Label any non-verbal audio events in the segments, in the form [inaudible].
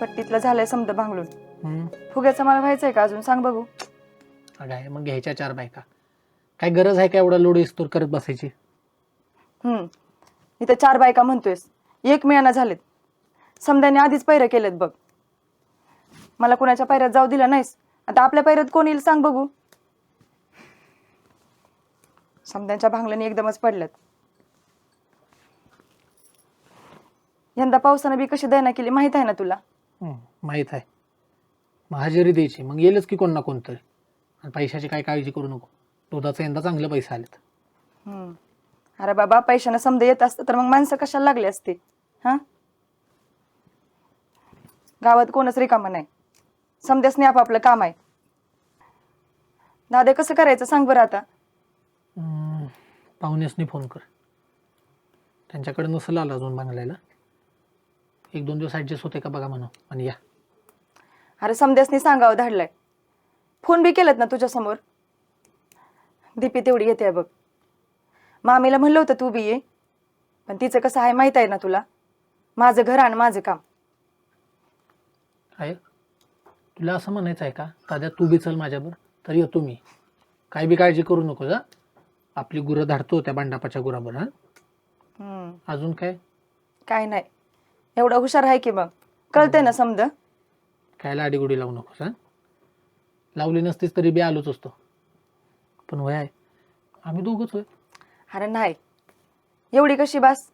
पट्टीतलं झालंय समजा भांगलून. हम्म. फुग्याचं मला व्हायचंय का अजून? सांग बघू. अगं आहे मग घ्यायच्या चार बायका. काय गरज आहे का एवढा लोड इस्तोर करत बसायची? हम्म. इथं चार बायका म्हणतोयस. एक मिळाना झालेत. समद्याने आधीच पैऱ्या केलेत बघ. मला कुणाच्या पैऱ्यात जाऊ दिला नाहीस. आता आपल्या पैऱ्यात कोण येईल सांग बघू. समद्यांच्या भांगल्याने एकदमच पडल्यात. यंदा पावसानं बी कशी दैना केली माहीत आहे ना तुला? हम्म, माहीत आहे. मग हजेरी द्यायची. मग येईलच की कोण ना कोणतरी आणि पैशाची काय काळजी करू नको. दुधाचं यंदा चांगले पैसे आलेत. हम्म. अरे बाबा पैशानं समजा येत असतं तर मग माणसं कशाला लागली असते? हा? गावात कोणच रिकामा नाही. समध्यासने आपापलं काम आहे. दादा कसं करायचं? सांग बरं आता. हम्म, पाहुण्यासनी फोन कर. त्यांच्याकडे नसेल आला अजून बांगलायला. एक दोन दिवस ॲडजस्ट होते का बघा म्हणून. आणि या. अरे समध्यासनी सांगावं धाडलाय. फोन बी केलेत ना तुझ्या समोर? दीपी तेवढी येते बघ. मामीला म्हणलं होतं तू बी ये. पण तिचं कसं आहे माहीत आहे ना तुला? माझं घर आणि माझं काम. आहे तुला असं म्हणायचं आहे का? ताद्या तू बी चल माझ्यावर तर येतो मी. काय बी काळजी करू नको जा आपली गुरं धाडतो त्या बांडापाच्या हा? हम्म. अजून काय? काय नाही. एवढा हुशार आहे की मग? कळतंय ना समज? काय लाडीगुडी लावू नकोस हा? लावली नसतीस तरी बी आलोच असतो. पण वय आहे. आम्ही दोघंच होय. अरे नाही. एवढी कशी बास?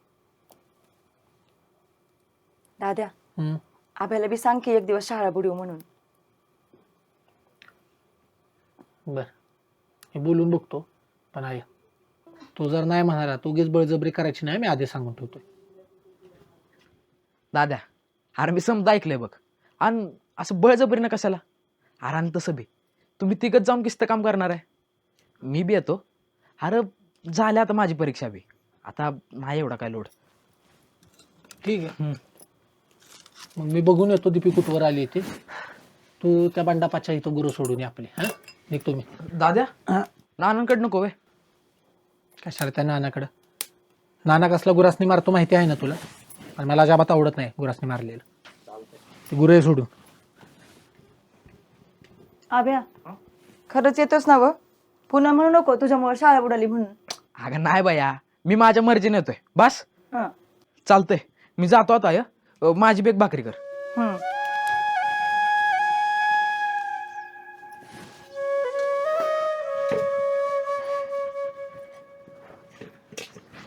दाद्या हम्म. आभ्याला बी सांग की एक दिवस शाळा बुडवू म्हणून. बर. हे बोलून बघतो. पण आहे तू जर नाही म्हणाला तू उगीच बळजबरी करायची नाही मी आधी सांगून ठेवतोय. दाद्या अरे मी समजा ऐकलंय बघ. आणि असं बळजबरीनं कशाला? अरे आणि तसं बी. तुम्ही तिघत जाऊन किस्त काम करणार आहे. मी बी येतो. अरे झाल्या आता माझी परीक्षा बी. आता नाही एवढा काय लोड. ठीक आहे. मग मी बघून येतो दीपी कुठवर आली ती. तू त्या बांडापाच्या इथं गुरु सोडून ये आपली हा? निघतो मी. दाद्या. नानांकडे नको वे कशाला त्या नानाकडं? नाना कसला गुरासनी मारतो माहिती आहे ना तुला? आणि मला अजाबात आवडत नाही गुरासनी मारलेलं. ते गुरे सोडून. आभ्या खरंच येतोस ना व पुन्हा म्हणू नको तुझ्यामुळे शाळा बुडाली म्हणून. अगं नाही बाया मी माझ्या मर्जीने येतोय. बस. हा. चालतंय. मी जातो आता हं. अं, माझी बेग भाकरी कर. हम्म.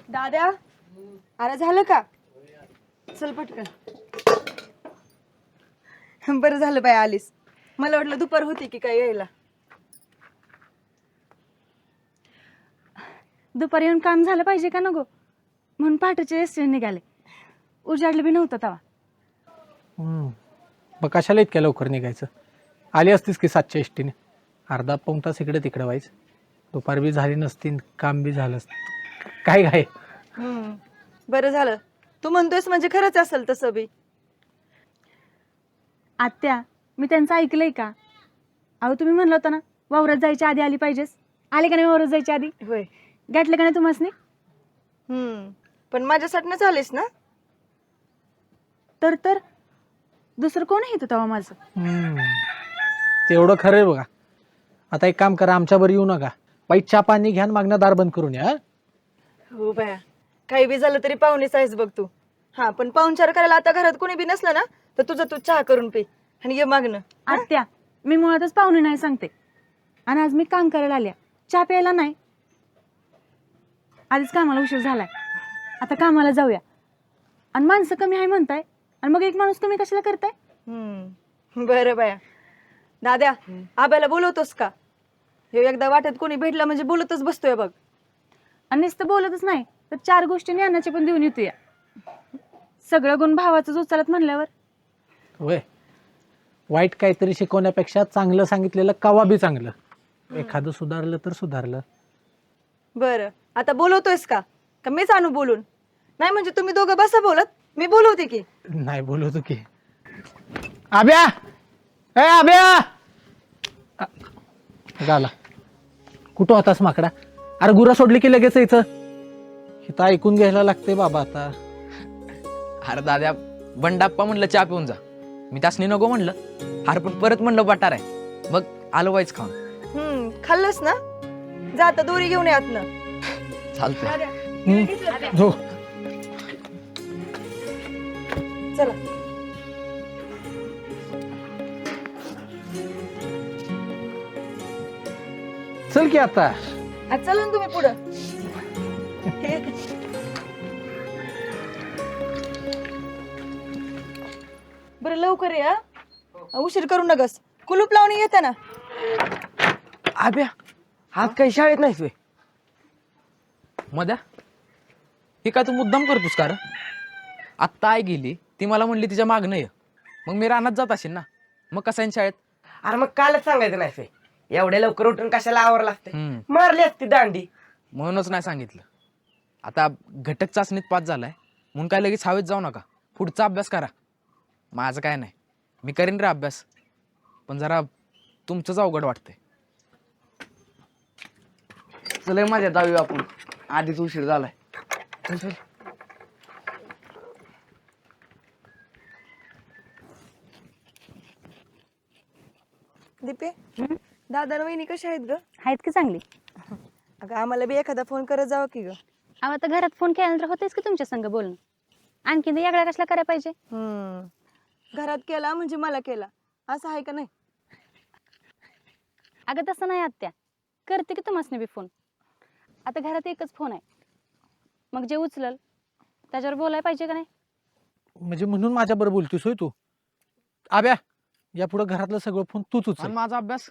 दाद्या अरे झालं का? चल पटकन. बरं झालं बाय आलीस. मला वाटलं दुपार होती की काय यायला. दुपारी येऊन काम झालं पाहिजे का नको? म्हणून पहाटेचे एसटी निघाले. उजाडलं बी नव्हतं तेव्हा हम्म. मग कशाला इतक्या लवकर निघायचं? आली असतीस की सातच्या एसटीने? अर्धा पाऊण तास इकडे तिकडे व्हायचं. दुपार बी झाली नसती काम बी झालं असतं. काय काय हम्म. बरं झालं. तू म्हणतोयस म्हणजे खरंच असेल तसं बी. आत्या मी त्यांचं ऐकलंय का? अहो तुम्ही म्हणलं होतं ना वावरात जायच्या आधी आली पाहिजेस. आले का नाही वावरात जायच्या आधी? होय. गाठलं का नाही तुम्हाला हम्म. पण माझ्यासाठी झालीस ना? तर तर. दुसरं कोण येतं तेव्हा माझं? हम्म. तेवढं खरं आहे बघा. आता एक काम करा आमच्यावर येऊ नका. वाईट चहा पाणी घ्या आणि मागणं दार बंद करून या हं? हो बाया. काही बी झालं तरी पाहुणेच आहेस बघ तू. हा पण पाहुणचार करायला आता घरात कोणी बी नसलं ना तर तुझं तू चहा करून पे आणि ये मागणं आत्या मी मुळातच पाहुणे नाही सांगते. आणि आज मी काम करायला आल्या. चहा प्यायला नाही. आधीच कामाला उशीर झालाय. आता कामाला जाऊया. आणि माणसं कमी आहे म्हणताय. आणि मग एक माणूस कमी कशाला करताय? हम्म बरं बाया. दाद्या आब्याला बोलवतोस का? हे एकदा वाटत कोणी भेटलं म्हणजे बोलतच बसतोय बघ. आणि नुसतं बोलतच नाही. तर चार गोष्टी ज्ञानाचे पण देऊन येतोया. सगळं गुण भावाचं उचलत म्हणल्यावर. होय. वाईट काहीतरी शिकवण्यापेक्षा चांगलं सांगितलेलं कवा बी चांगलं. एखादं सुधारलं तर सुधारलं. बरं. आता बोलवतोयस का? का मीच आणू बोलून? नाही म्हणजे तुम्ही दोघं बसा बोलत. मी बोलवते की. नाही बोलवतो की. आब्या! ए आब्या! आ, झाला. कुठं होतास माकडा? अरे गुरा सोडली की लगेच यायचं इथं ऐकून घ्यायला लागते बाबा आता. अरे दाद्या बंडाप्पा म्हणलं चहा पिऊन जा. मी त्यासनी नको म्हणलं. अरे पण परत म्हणलं बटार आहे. मग आलो वाईच खाऊन. हम्म खाल्लंस ना? जा आता दोरी घेऊन यात ना चालतंय. हम्म. हो. चला. चल की आता. चला ना तुम्ही पुढं. बरं लवकर या उशीर करू नकस कुलूप लावणी येते ना. आब्या आज काही शाळेत नाहीस वे मध्या हे काय तू मुद्दाम करतोस का रे? आत्ता आई गेली ती मला म्हणली तिच्या मागणं ये. मग मी रानात जात असेल ना. मग कसं आहे शाळेत? अरे मग कालच सांगायचं नाहीस वे एवढ्या लवकर उठून कशाला आवरला असते हम्म. मारली असती दांडी. म्हणूनच नाही सांगितलं. आता घटक चाचणीत पास झालाय. म्हणून काय लगेच हवेत जाऊ नका. पुढचा अभ्यास करा. माझं काय नाही. मी करीन रे अभ्यास. पण जरा तुमचंच अवघड वाटतंय. चल माझ्या जाऊया आपण. आधीच उशीर झालाय. चल चल दीपे दादा आणि वहिनी कशा आहेत ग? आहेत की चांगली? अगं आम्हाला बी एखादा फोन करत जावं की ग. अहो आता घरात फोन केल्यानंतर होतेच की तुमच्या संग बोलणं. आणखी वेगळ्या कसला करायला पाहिजे? हम्म. घरात केला म्हणजे मला केला. असं आहे का नाही? अगं तसं नाही आत्या. करते की तुम्हाला बी फोन आता घरात एकच फोन आहे. मग जे उचलल त्याच्यावर बोलायला पाहिजे का नाही? म्हणजे म्हणून माझ्या बरोबर बोलतोस होय तू? आब्या या पुढे घरातलं सगळं फोन तूच उचल. आणि माझा अभ्यास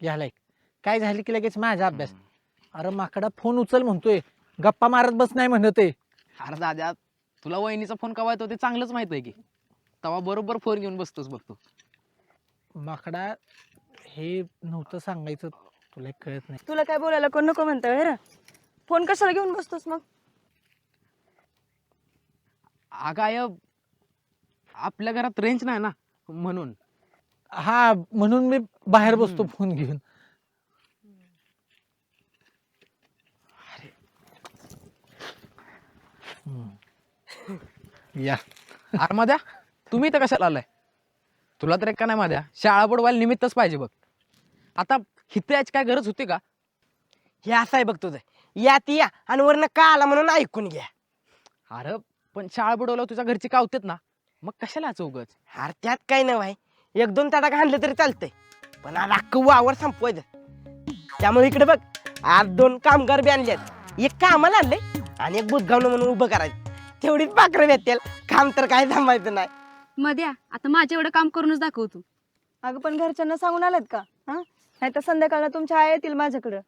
घ्यायला एक. काय झालं की लगेच माझा अभ्यास. अरे माकडा फोन उचल म्हणतोय. गप्पा मारत बस नाही म्हणत आहे. अरे दादा तुला वहिनीचा फोन कवा येतो ते चांगलंच माहीत आहे की. तेव्हा बरोबर फोन घेऊन बसतोस बघतो माकडा हे नव्हतं सांगायचं. तुला एक कळत नाही. तुला काय बोलायला कोण नको म्हणतं हेर फोन कशाला घेऊन बसतोस मग? अगाय आपल्या घरात रेंज नाही ना म्हणून. हा म्हणून मी बाहेर बसतो. फोन घेऊन. या. अरे माझ्या तुम्ही तर कशाला आलाय? तुला तर एक का नाही माझ्या शाळा बुडवायला निमित्तच पाहिजे बघ. आता हिथे याची काय गरज होती का? हे असं आहे बघ तुझं. या ती या आणि वरनं का आला म्हणून ऐकून घ्या. अरे पण शाळा बुडवल्यावर तुझ्या घरची कावतेत ना? मग कशाला याचं उगच? अरे त्यात काही नाही भाई एक दोन तडाख आणलं तरी चालतंय. पण आज अख्खं वावर संपवायचं. त्यामुळे इकडे बघ आज दोन कामगार बी आणलेत. एक कामाला आणले आणि एक बुधगावनं म्हणून उभं करायचं. तेवढीच पाखरं भेटेल काम तर काय थांबायचं नाही. मध्या आता माझं एवढं काम करूनच दाखवतो अगं पण घरच्यांना सांगून आलात का? हा? नाही तर संध्याकाळला तुमच्या आया येतील माझ्याकडं.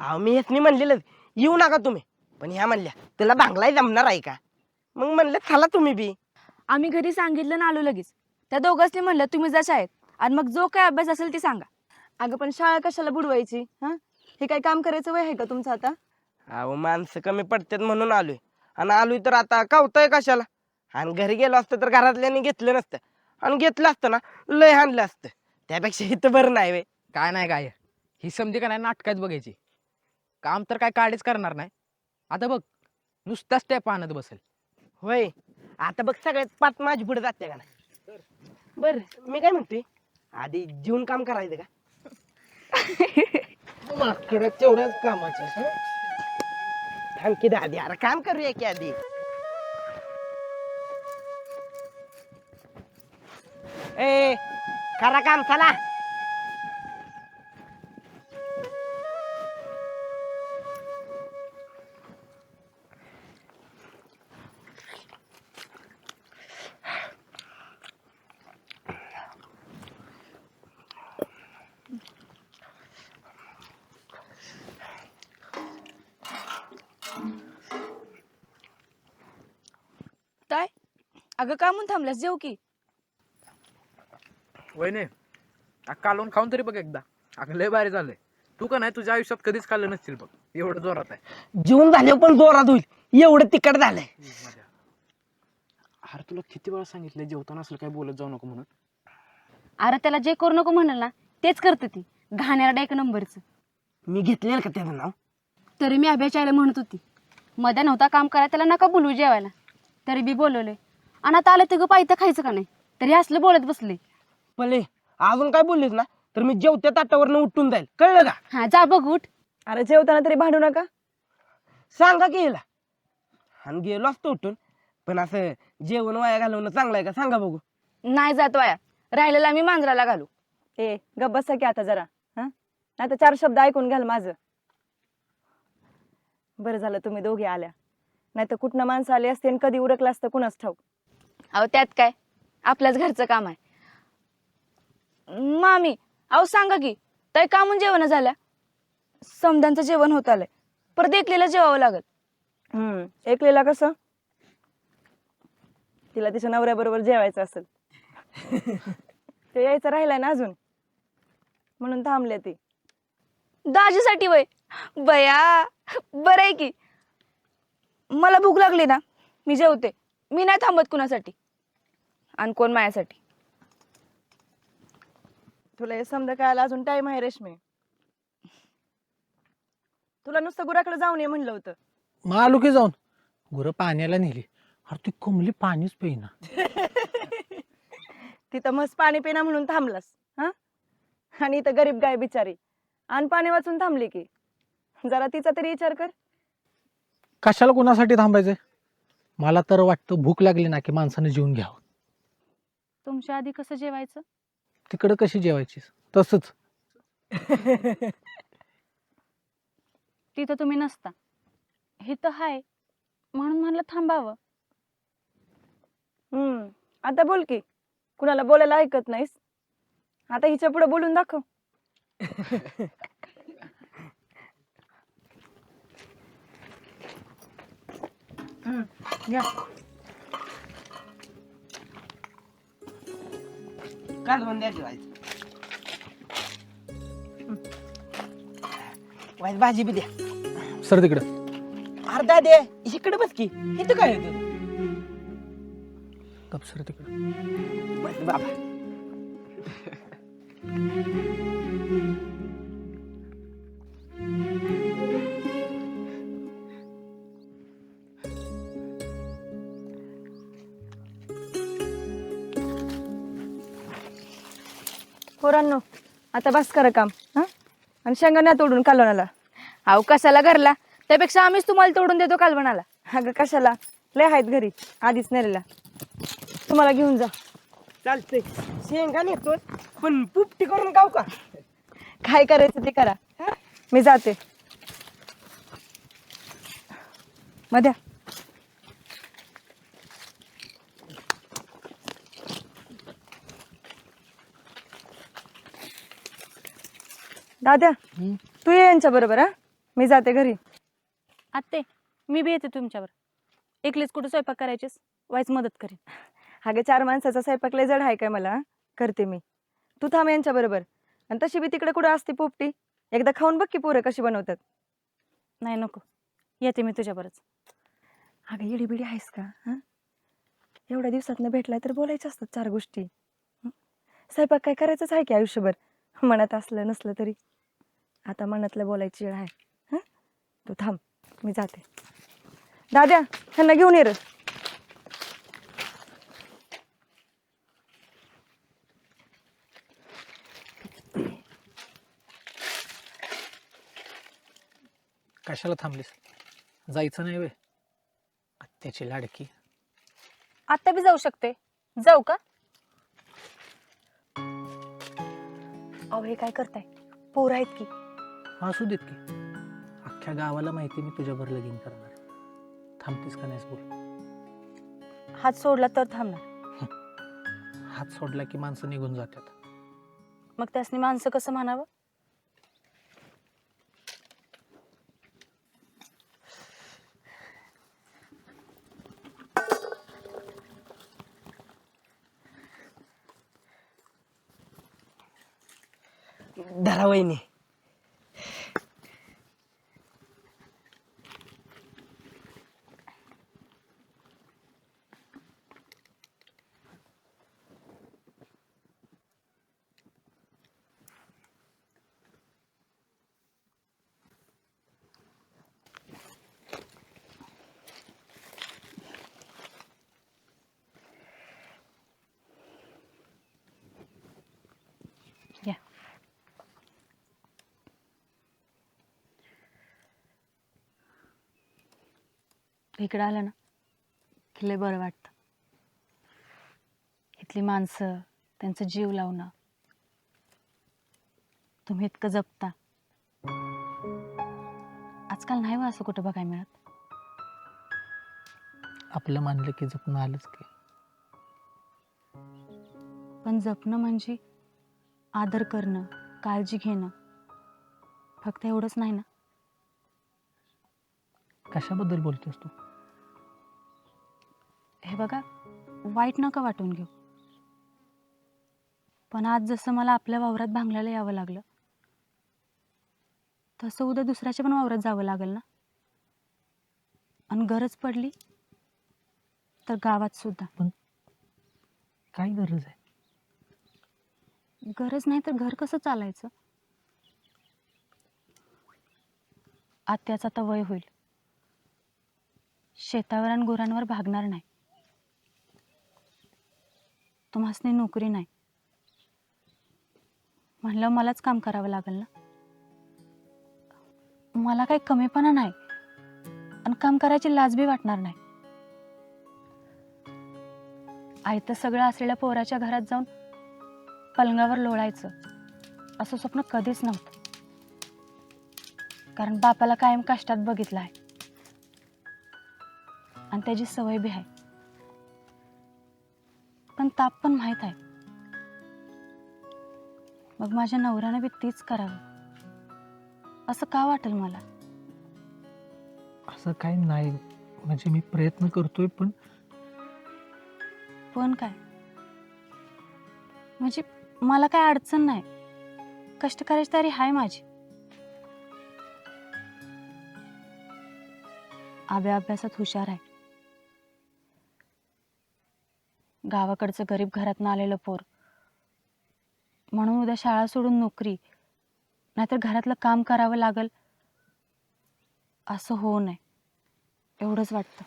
अहो मी हेच नाही म्हणलेलं. येऊ नका तुम्ही. पण ह्या म्हणल्या तुला बांगलाय जमणार आहे का? मग म्हणलं चला तुम्ही बी. आम्ही घरी सांगितलं ना आलो लगेच. त्या दोघांनी म्हणलं तुम्ही जा शाळेत. आणि मग जो काय अभ्यास असेल ते सांगा. अगं पण शाळा कशाला बुडवायची? हा? हे काय काम करायचं वय आहे का तुमचं आता? अहो माणसं कमी पडतात म्हणून आलोय. आणि आलोय तर आता कावताय कशाला? आणि घरी गेलो असतं तर घरातल्यानी घेतलं नसतं. आणि घेतलं असतं ना लय आणलं असतं. त्यापेक्षा इथं बरं नाही वे काय नाही काय ही समधी का नाही नाटकात बघायची. काम तर काय काढीच करणार नाही. आता बघ नुसता स्टेप आणत बसेल. होय. आता बघ सगळ्यात पाच माझी पुढे जाते का नाही. बर मी काय म्हणते आधी जीवन काम करायचं का? तेवढ्याच कामाचं थांब की आधी अरे काम करूया की आधी. ए करा काम चला. अगं का म्हणून थांबल्यास जेव की. वहिने कालवून खाऊन तरी बघ एकदा. अगं लय भारी झालंय. तू का नाही तुझ्या आयुष्यात कधीच खाल्लं नसतील बघ. एवढं जोरात आहे. जीवन झाले पण जोरात होईल. एवढं तिकट झालंय. अरे तुला किती वेळा सांगितलं जेवताना असलं काय बोलत जाऊ नको म्हणून? अरे त्याला जे करू नको म्हणाल ना तेच करते ती. घाणेरडा एक नंबरचं? मी घेतलेलं का त्याचं नाव? तरी मी अभ्यासायला म्हणत होती. मध्ये नव्हता काम करायला त्याला नका बोलू जेवायला. तरी बी बोलवले आणि आता आलं ते गप इथं खायचं का नाही? तरी असलं बोलत बसले. पले अजून काय बोललीस ना? तर मी जेवत्या ताटावरनं उठून जाईल. कळलं का? हा जा बघ उठ. अरे जेवताना तरी भांडू नका. सांगा की हिला. आणि गेलो असतो उठून. पण असं जेवण वाया घालवणं चांगलं आहे का? सांगा बघू. नाही जात वाया. राहिलेला मी मांजराला घालू. ए गप बसा की आता जरा. हा? नाही तर चार शब्द ऐकून घ्याल माझं. बरं झालं तुम्ही दोघे आल्या. नाही तर कुठनं माणसं आली असते आणि कधी उरकलं असतं कुणाच ठाऊक? अहो त्यात काय? आपल्याच घरचं काम आहे. मामी अहो सांगा की ताई का म्हणून जेवण झाल्या? समध्यांचं जेवण होत आलंय. परत एकलेला जेवावं लागल. हम्म एकलेला कसं? तिला तिच्या नवऱ्याबरोबर जेवायचं असेल. ते यायचं राहिलाय ना अजून. म्हणून थांबले ती. दाजीसाठी वय. बया बरं आहे की. मला भूक लागली ना मी जेवते. मी नाही थांबत कुणासाठी. आणि कोण मायासाठी तुला हे समजा कळायला अजून टाइम आहे रेशमी. तुला नुसतं गुराकडे जाऊन ये म्हणलं होतं. मग आलो की जाऊन. गुरं पाण्याला नेली. अरे ती कोंबली पाणीच पेईना. [laughs] तिथं मस्त पाणी पिना म्हणून थांबलास हा? आणि इथं गरीब गाय बिचारी. आणि पाणी वाचून थांबली की. जरा तिचा तरी विचार कर. कशाला कोणासाठी थांबायचंय? मला तर वाटतं भूक लागली ना की माणसाने जेवून घ्यावं. तुमच्या आधी कसं जेवायचं? तिकडं कशी जेवायची? तसंच. [laughs] तिथं तुम्ही नसता. हे तर हाय. म्हणून म्हणलं थांबावं. हम्म. आता बोल की. कुणाला बोलायला ऐकत नाहीस? आता हिच्या पुढे बोलून दाखव. [laughs] हम्म, घ्या. काल बंद द्यायची वाईज वाईज भाजी बी द्या. सर तिकडं. अर्धा दे. इकडे बस की. इथं काय होतं गप सर तिकडं. बस बाबा. पोरांनो आता बस करा काम हा? आणि शेंगाण्या तोडून कालवणाला अहो कशाला घरला? त्यापेक्षा आम्हीच तुम्हाला तोडून देतो कालवणाला अगं कशाला? लय आहेत घरी आधीच नेलेला तुम्हाला घेऊन जा. चालतंय. शेंगा नेतो पण पुपटी करून गाव का? काय करायचं ते करा. मी जाते. मध्या. दाद्या तू ये यांच्या बरोबर हा? मी जाते घरी. आत्ते मी बी येते तुमच्यावर. एकलीच कुठं स्वयंपाक करायचीस? वाईच मदत करेन. हागे चार माणसाचा स्वयंपाक लय जड आहे काय मला करते मी. तू थांब यांच्या बरोबर. आणि तशी बी तिकडे कुठं असते पोपटी? एकदा खाऊन बघ की पोरं कशी बनवतात. नाही नको. येते मी तुझ्यावरच. अगं येडी बिडी आहेस का हा? एवढ्या दिवसातनं भेटलाय तर बोलायच्या असतात चार गोष्टी. हं? स्वयंपाक काय करायचंच आहे की आयुष्यभर? मनात असलं नसलं तरी. आता मनातलं बोलायची वेळ आहे. हं? तू थांब मी जाते. दाद्या ह्यांना घेऊन ये रे. कशाला थांबलीस? जायचं नाही वे. त्याची लाडकी. आत्ता बी जाऊ शकते. जाऊ का? अहो हे काय करताय? पोरं आहेत की? असू देत की. अख्ख्या गावाला माहिती मी तुझ्यावर लगीन करणार. थांबतीस का नाहीस बोल. हात सोडला तर थांबणार. हात सोडला की माणसं निघून जातात. मग त्यासनी माणसं कसं म्हणावं? धरा वहिनी इकडं आलं ना की लय बरं वाटतं. इथली माणसं त्यांचं जीव लावणं. तुम्ही इतकं जपता. आजकाल नाही हो असं कुठं बघायला मिळत? आपलं मानलं की जपून आलंच की. पण जपणं म्हणजे आदर करणं काळजी घेणं. फक्त एवढंच नाही ना? कशाबद्दल बोलतोस तू? हे बघा वाईट नका वाटून घेऊ. पण आज जसं मला आपल्या वावरात भांगल्याला यावं लागलं तसं उद्या दुसऱ्याच्या पण वावरात जावं लागेल ना? आणि गरज पडली तर गावात सुद्धा. काय गरज आहे? गरज नाही तर घर कसं चालायचं? आत्याचं आता वय होईल. शेतावर आणि गुरांवर भागणार नाही. तुम्हासनी नोकरी नाही. म्हणलं मलाच काम करावं लागेल ना? मला काही कमीपणा नाही आणि काम करायची लाज बी वाटणार नाही. आई तर सगळं असलेल्या पोराच्या घरात जाऊन पलंगावर लोळायचं असं स्वप्न कधीच नव्हतं. कारण बापाला कायम कष्टात बघितलं आहे. आणि त्याची सवय बी आहे. पण ताप पण माहीत आहे मग माझ्या नवऱ्यानं बी तीच करावं. असं का वाटेल मला? असं काही नाही. म्हणजे मी प्रयत्न करतोय पण पण काय? म्हणजे मला काय अडचण नाही. कष्ट करायची तयारी आहे माझी. आब्या अभ्यासात हुशार आहे. गावाकडचं गरीब घरातनं आलेलं पोर. म्हणून उद्या शाळा सोडून नोकरी. नाहीतर घरातलं काम करावं लागल. असं होऊ नये. एवढंच वाटतं.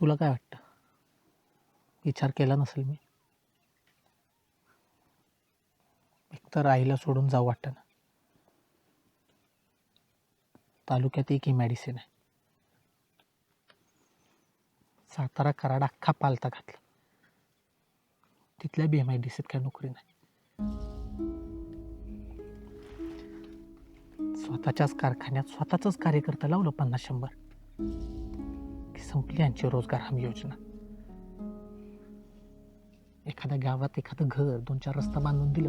तुला काय वाटतं? विचार केला नसेल मी? एकतर आईला सोडून जाऊ वाटतं ना? तालुक्यात एकही मेडिसिन आहे. सातारा कराड अख्खा पालता घातला. तिथल्या बी एम आय डी सीत काय नोकरी नाही. स्वतःच्याच कारखान्यात स्वतःच कार्यकर्ता लावलं पन्नास शंभर. की संपली यांची रोजगार हमी योजना. एखाद्या गावात एखादं घर दोन चार रस्ता बांधून दिलं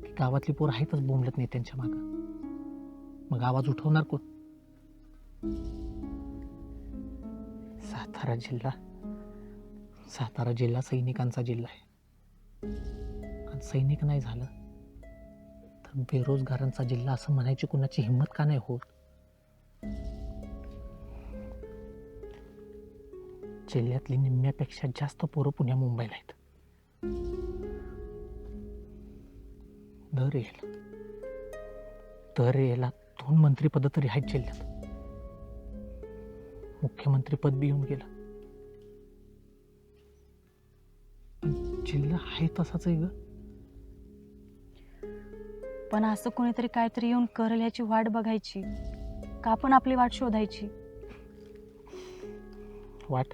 की गावातली पोर आहेतच बोंबलत नाही त्यांच्या मागं. मग आवाज उठवणार कोण? सातारा जिल्हा. सातारा जिल्हा सैनिकांचा जिल्हा आहे. आणि सैनिक नाही झालं तर बेरोजगारांचा जिल्हा असं म्हणायची कुणाची हिंमत का नाही होत? जिल्ह्यातली निम्म्यापेक्षा जास्त पोरं पुण्या मुंबईला आहेत. दर येईल दर याला दोन मंत्रीपद तरी आहेत जिल्ह्यात. मुख्यमंत्रीपद बी येऊन गेलं. पण जिल्हा आहे तसाच आहे ग. पण असं कोणीतरी काहीतरी येऊन करेल याची वाट बघायची. का पण आपली वाट शोधायची? वाट?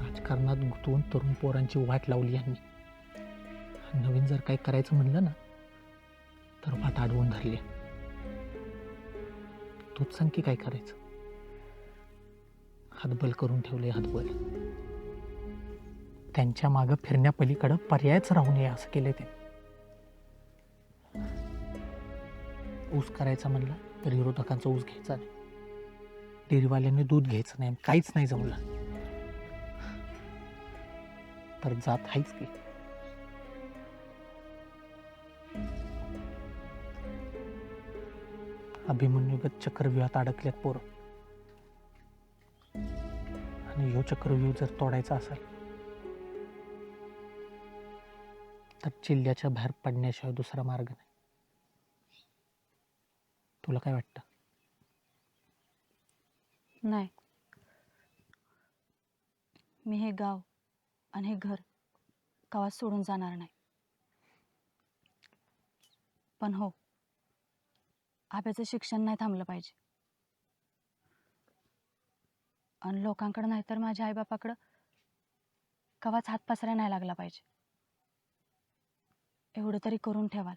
राजकारणात गुंतवून तरुण पोरांची वाट लावली यांनी. नवीन जर काही करायचं म्हणलं ना तर वाट अडवून धरली. तूच सांग की काय करायचं? हातबल करून ठेवले हातबल. त्यांच्या मागं फिरण्यापलीकडं पर्यायच राहू नये असं केलंय ते ऊस करायचा म्हणला तर विरोधकांचा ऊस घ्यायचा नाही. डेअरीवाल्यांनी दूध घ्यायचं नाही काहीच नाही जमलं. तर जात आहेच की. अभिमन्युगत चक्रव्यूहात अडकल्यात पोर. आणि ह्यो चक्रव्यूह जर तोडायचा असेल तर जिल्ह्याच्या बाहेर पडण्याशिवाय दुसरा मार्ग नाही. तुला काय वाटतं? नाही. मी हे गाव आणि हे घर गावात सोडून जाणार नाही. पण हो आब्याचं शिक्षण नाही थांबलं पाहिजे. आणि लोकांकडं नाही तर माझ्या आईबापाकडं कवाच हात पसरा नाही लागला पाहिजे. एवढं तरी करून ठेवाल.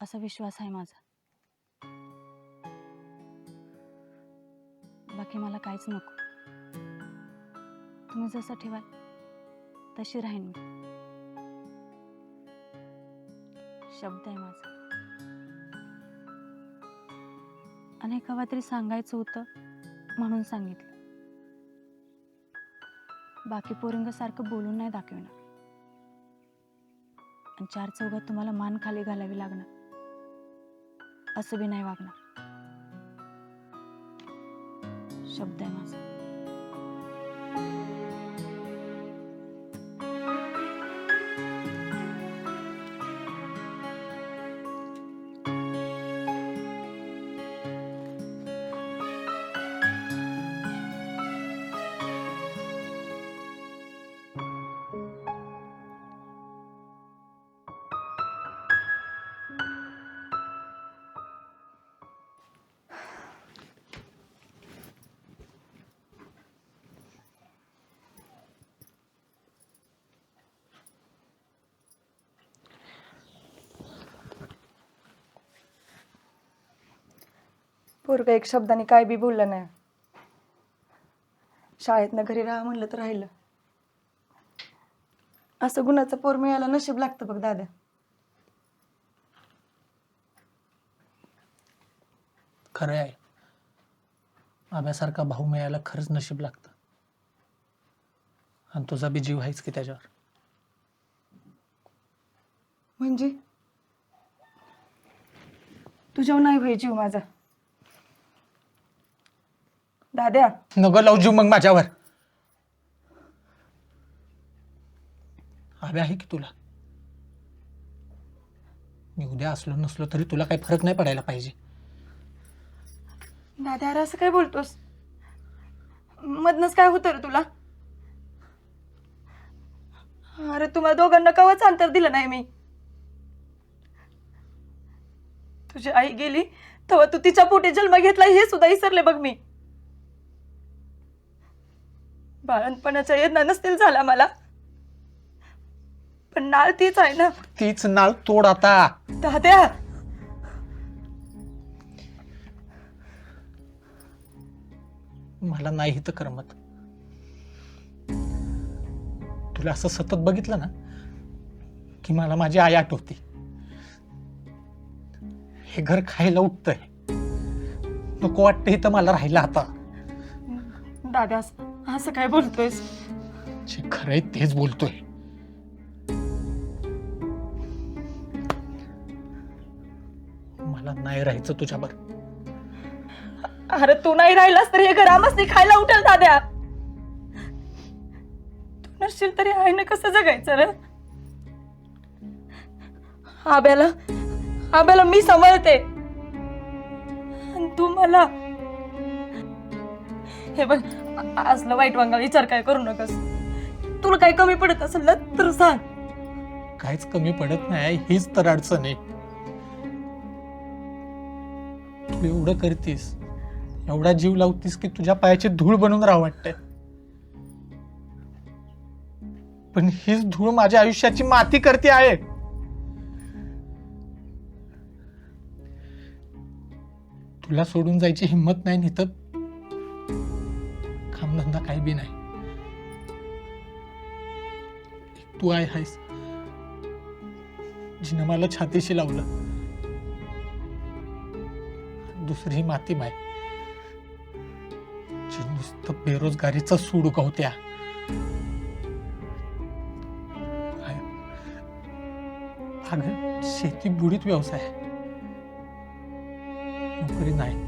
असा विश्वास आहे माझा. बाकी मला काहीच नको. तुम्ही जसं ठेवाल तशी राहीन मी. शब्द आहे माझा. आणि कवा तरी सांगायचं होतं म्हणून सांगितलं. बाकी पोरिंगासारखं बोलून नाही दाखविणार. आणि चार चौघात तुम्हाला मान खाली घालावी लागणार. असं बी नाही वागणार. शब्द आहे माझा. पोरगा एक शब्दाने काय बी बोललं नाही. शाळेतनं घरी राहा म्हणलं तर राहिलं. असं गुणाचं पोर मिळायला नशीब लागतं बघ दादा. खरं आहे. आब्यासारखा भाऊ मिळायला खरंच नशीब लागतं. आणि तुझा बी जीव आहेच की त्याच्यावर. म्हणजे? तुझ्यावर नाही भाई जीव माझा. दाद्या नको लावू जीव मग माझ्यावर. आब्या आहे की तुला? मी उद्या असलो नसलो तरी तुला काही फरक नाही पडायला पाहिजे. दाद्या अरे असं काय बोलतोस? मधनच काय होतं रे तुला? अरे तुम्हाला दोघांना कवाच अंतर दिलं नाही मी. तुझी आई गेली तेव्हा तू तिच्या पोटी जन्म घेतला हे सुद्धा विसरले बघ मी. बाळणपणाच्या येदना नसतील झाला मला. पण नाळ तीच आहे ना. तीच नाळ तोड आता. दाद्या. मला नाही तर करमत. तुला असं सतत बघितलं ना की मला माझी आई आठवती. हे घर खायला उठतंय. नको वाटतं इथं मला राहिलं आता. दाद्या असं काय बोलतोयस? जे खरंय तेच बोलतोय. मला नाही राहायचं तुझ्यावर. अरे तू नाही राहिलास तर हे घर आमसनी खायला उठेल दाद्या. तू नसशील तरी आहे ना कसं जगायचं रे? आब्याला आब्याला मी सांभाळते. आणि तू मला हे बघ आ- असलं वाईट वांगा विचार काय करू नकस. तुला काही कमी पडत असेल ना तर सांग. काहीच कमी पडत नाही हीच तर अडचण आहे. तू एवढं करतीस एवढा जीव लावतीस की तुझ्या पायाची धूळ बनून राहा वाटतंय. पण हीच धूळ माझ्या आयुष्याची माती करते आहे. तुला सोडून जायची हिंमत नाही तर बी नाही. तू आहे आहेस. जिनं मला छातीशी लावलं. दुसरी ही माती माय. जी नुसतं बेरोजगारीचा सुडका होत्या अग अगं शेती बुडीत व्यवसाय नोकरी नाही.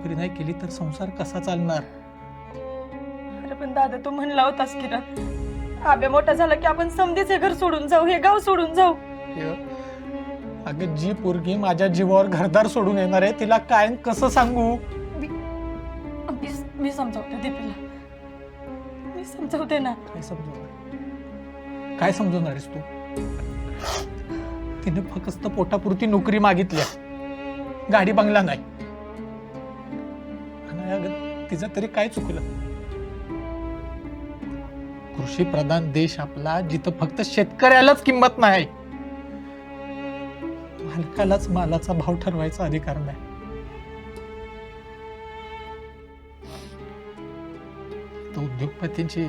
नोकरी नाही केली तर संसार कसा चालणार? अरे पण दादा तू म्हणला होतास की ना आब्या मोठा झाला की आपण समधीच हे घर सोडून जाऊ हे गाव सोडून जाऊ. अगं जी पोरगी माझ्या जीवावर घरदार सोडून येणार आहे तिला काय कसं सांगू? मी मी समजावते दीपीला मी समजावते ना. काय समजवणार? काय समजवणार आहेस तू? तिने फक्त पोटापुरती नोकरी मागितल्या गाडी बंगला नाही. तिचं तरी काय चुकलं? कृषी प्रधान देश आपला जिथं फक्त शेतकऱ्यालाच किंमत नाही. मालकालाच मालाचा भाव ठरवायचा अधिकार नाही. तो उद्योगपतींची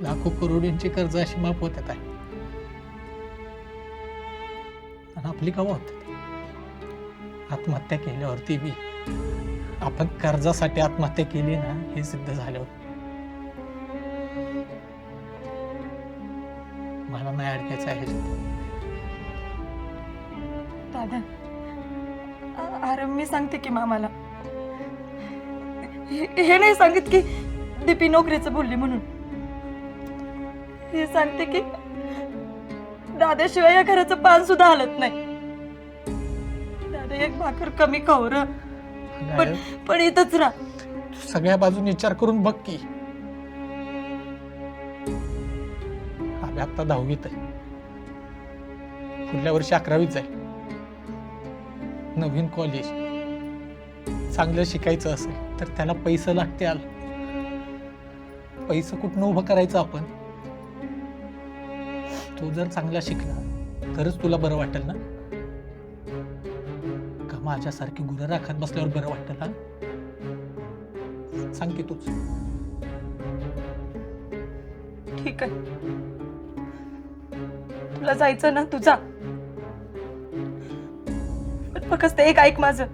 लाखो करोडींची कर्ज अशी माफ होत आहे. आणि आपली गावं होत आत्महत्या केल्यावरती बी. आपण कर्जासाठी आत्महत्या केली ना हे सिद्ध झाल्यावर मला नाही अडकायचं आहे दादा अ- अरे मी सांगते की मामाला. हे हे नाही सांगत की दीपी नोकरीचं बोलली म्हणून. हे सांगते की दादाशिवाय या घराचं पान सुद्धा हलत नाही. दादा एक भाकर कमी खाऊ र पण पण राहा. तू सगळ्या बाजून विचार करून बघ की. आम्ही आता दहावीत आहे. पुढल्या वर्षी अकरावीत जाईल. नवीन कॉलेज चांगलं शिकायचं असेल तर त्याला पैसे लागते आल. पैसे कुठनं उभं करायचं आपण? तू जर चांगला शिकला तरच तुला बरं वाटेल ना? माझ्यासारखी गुरं राखत बसल्यावर बरं वाटतं हा सांग की तूच. ठीक आहे. तुला जायचं ना? तुझा फक्त एक ऐक माझं.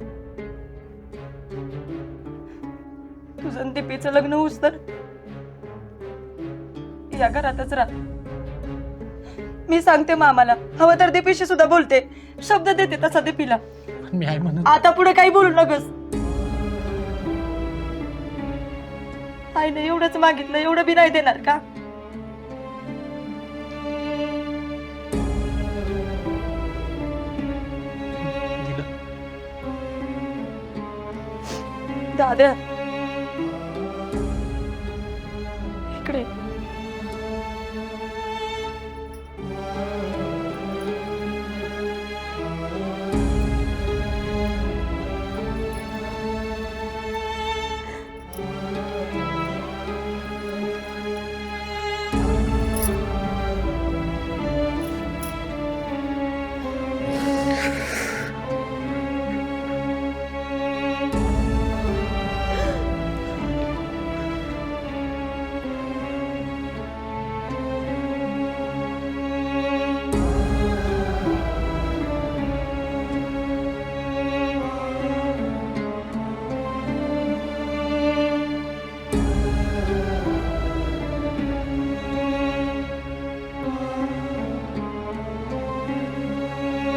तुझं आणि दीपीचं लग्न होऊस तर? या घरातच राहा. मी सांगते मामाला. हवं तर दीपीशी सुद्धा बोलते. शब्द देते तसा दीपीला. मी आहे म्हणून. आता पुढे काही बोलू नकोस. आईने एवढंच मागितलं एवढं बी नाही देणार का? दादा. इकडे.